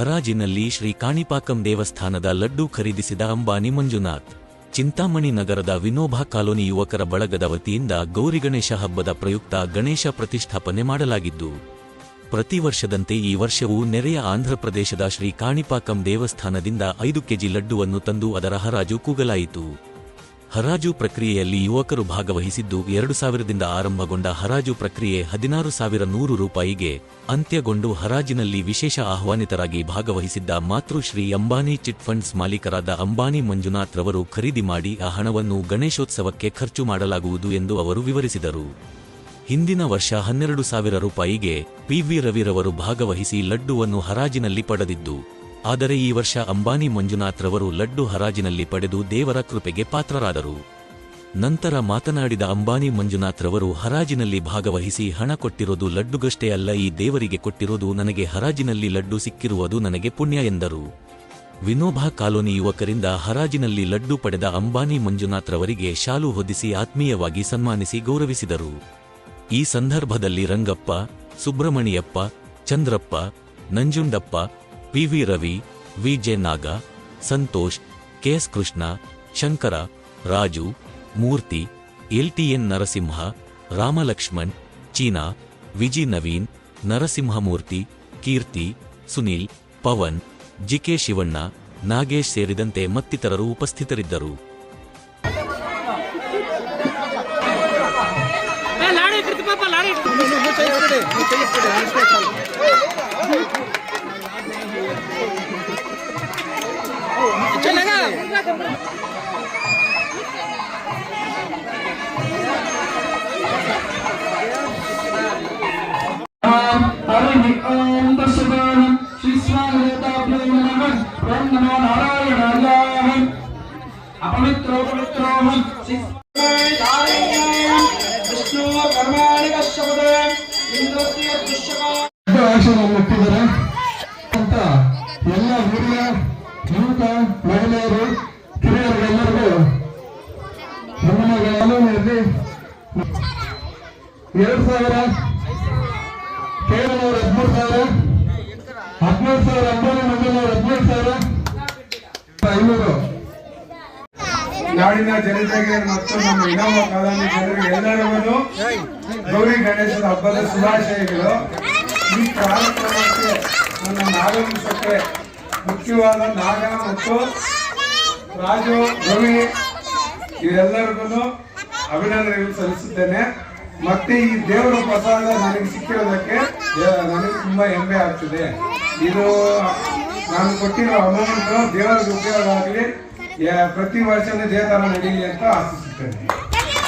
ಹರಾಜಿನಲ್ಲಿ ಶ್ರೀ ಕಾಣಿಪಾಕಂ ದೇವಸ್ಥಾನದ ಲಡ್ಡು ಖರೀದಿಸಿದ ಅಂಬಾನಿ ಮಂಜುನಾಥ್. ಚಿಂತಾಮಣಿ ನಗರದ ವಿನೋಬಾ ಕಾಲೋನಿ ಯುವಕರ ಬಳಗದ ವತಿಯಿಂದ ಗೌರಿಗಣೇಶ ಹಬ್ಬದ ಪ್ರಯುಕ್ತ ಗಣೇಶ ಪ್ರತಿಷ್ಠಾಪನೆ ಮಾಡಲಾಗಿದ್ದು, ಪ್ರತಿ ವರ್ಷದಂತೆ ಈ ವರ್ಷವೂ ನೆರೆಯ ಆಂಧ್ರಪ್ರದೇಶದ ಶ್ರೀ ಕಾಣಿಪಾಕಂ ದೇವಸ್ಥಾನದಿಂದ ಐದು ಕೆಜಿ ಲಡ್ಡುವನ್ನು ತಂದು ಅದರ ಹರಾಜು ಕೂಗಲಾಯಿತು. ಹರಾಜು ಪ್ರಕ್ರಿಯೆಯಲ್ಲಿ ಯುವಕರು ಭಾಗವಹಿಸಿದ್ದು ಎರಡು ಸಾವಿರದಿಂದ ಆರಂಭಗೊಂಡ ಹರಾಜು ಪ್ರಕ್ರಿಯೆ ಹದಿನಾರು ಸಾವಿರ ನೂರು ರೂಪಾಯಿಗೆ ಅಂತ್ಯಗೊಂಡು ಹರಾಜಿನಲ್ಲಿ ವಿಶೇಷ ಆಹ್ವಾನಿತರಾಗಿ ಭಾಗವಹಿಸಿದ್ದ ಮಾತೃಶ್ರೀ ಅಂಬಾನಿ ಚಿಟ್ ಫಂಡ್ಸ್ ಮಾಲೀಕರಾದ ಅಂಬಾನಿ ಮಂಜುನಾಥ್ ರವರು ಖರೀದಿ ಮಾಡಿ ಆ ಹಣವನ್ನು ಗಣೇಶೋತ್ಸವಕ್ಕೆ ಖರ್ಚು ಮಾಡಲಾಗುವುದು ಎಂದು ಅವರು ವಿವರಿಸಿದರು. ಹಿಂದಿನ ವರ್ಷ ಹನ್ನೆರಡು ಸಾವಿರ ರೂಪಾಯಿಗೆ ಪಿವಿ ರವಿರವರು ಭಾಗವಹಿಸಿ ಲಡ್ಡುವನ್ನು ಹರಾಜಿನಲ್ಲಿ ಪಡೆದಿದ್ದು ಆದರೆ ಈ ವರ್ಷ ಅಂಬಾನಿ ಮಂಜುನಾಥ್ ರವರು ಲಡ್ಡು ಹರಾಜಿನಲ್ಲಿ ಪಡೆದು ದೇವರ ಕೃಪೆಗೆ ಪಾತ್ರರಾದರು. ನಂತರ ಮಾತನಾಡಿದ ಅಂಬಾನಿ ಮಂಜುನಾಥ್ ರವರು, ಹರಾಜಿನಲ್ಲಿ ಭಾಗವಹಿಸಿ ಹಣ ಕೊಟ್ಟಿರೋದು ಲಡ್ಡುಗಷ್ಟೇ ಅಲ್ಲ, ಈ ದೇವರಿಗೆ ಕೊಟ್ಟಿರೋದು ನನಗೆ ಹರಾಜಿನಲ್ಲಿ ಲಡ್ಡು ಸಿಕ್ಕಿರುವುದು ನನಗೆ ಪುಣ್ಯ ಎಂದರು. ವಿನೋಬಾ ಕಾಲೋನಿ ಯುವಕರಿಂದ ಹರಾಜಿನಲ್ಲಿ ಲಡ್ಡು ಪಡೆದ ಅಂಬಾನಿ ಮಂಜುನಾಥ್ ರವರಿಗೆ ಶಾಲು ಹೊದಿಸಿ ಆತ್ಮೀಯವಾಗಿ ಸನ್ಮಾನಿಸಿ ಗೌರವಿಸಿದರು. ಈ ಸಂದರ್ಭದಲ್ಲಿ Rangappa Subramaniyappa Chandrappa, Nanjundappa PV Ravi VJ Naga Santosh KS Krishna Shankara Raju Murthy LTN Narasimha Ramalakshman Cheena Viji Naveen Narasimhamurthy Keerthi Sunil Pavan GK Shivanna Nagesh ಸೇರಿದಂತೆ ಮತ್ತಿತರರು ಉಪಸ್ಥಿತರಿದ್ದರು. ఓం నమో నారాయణ అపవిత్రో పవిత్రో విష్ణు ಅಂತ ಎಲ್ಲ ಊರಿಯ ಮಹಿಳೆಯರು ಕಿರಿಯರಿಗೆಲ್ಲರಿಗೂ ನಮ್ಮನೆಯಲ್ಲಿ ಎರಡು ಸಾವಿರ ಕೇವಲ ಹದಿಮೂರು ಸಾವಿರ ನಾಡಿನ ಜನತೆಗೆ ಮತ್ತು ನಮ್ಮ ಇನ್ನೊಬ್ಬ ಕಾಲೋನಿ ಜನರಿಗೆ ಎಲ್ಲರಿಗೂ ಗೌರಿ ಗಣೇಶನ ಹಬ್ಬದ ಶುಭಾಶಯಗಳು. ಈ ಕಾರ್ಯಕ್ರಮಕ್ಕೆ ನನ್ನ ಆಗಮಿಸಕ್ಕೆ ಮುಖ್ಯವಾದ ನಾಗ ಮತ್ತು ರಾಜು ರವಿ ಇವರೆಲ್ಲರಿಗೂ ಅಭಿನಂದನೆಗಳು ಸಲ್ಲಿಸುತ್ತೇನೆ. ಮತ್ತೆ ಈ ದೇವರ ಪ್ರಸಾದ ನನಗೆ ಸಿಕ್ಕಿರೋದಕ್ಕೆ, ನನಗೆ ತುಂಬಾ ಹೆಮ್ಮೆ ಆಗ್ತಿದೆ. ಇದು ನಾನು ಕೊಟ್ಟಿರೋ ಅಮೌಂಟ್ ದೇವರಿಗೆ ಉಪಯೋಗ ಆಗಲಿ ಪ್ರತಿ ವರ್ಷನೂ ದೇವರ ನಡೀಲಿ ಅಂತ ಆಶಿಸುತ್ತೇನೆ.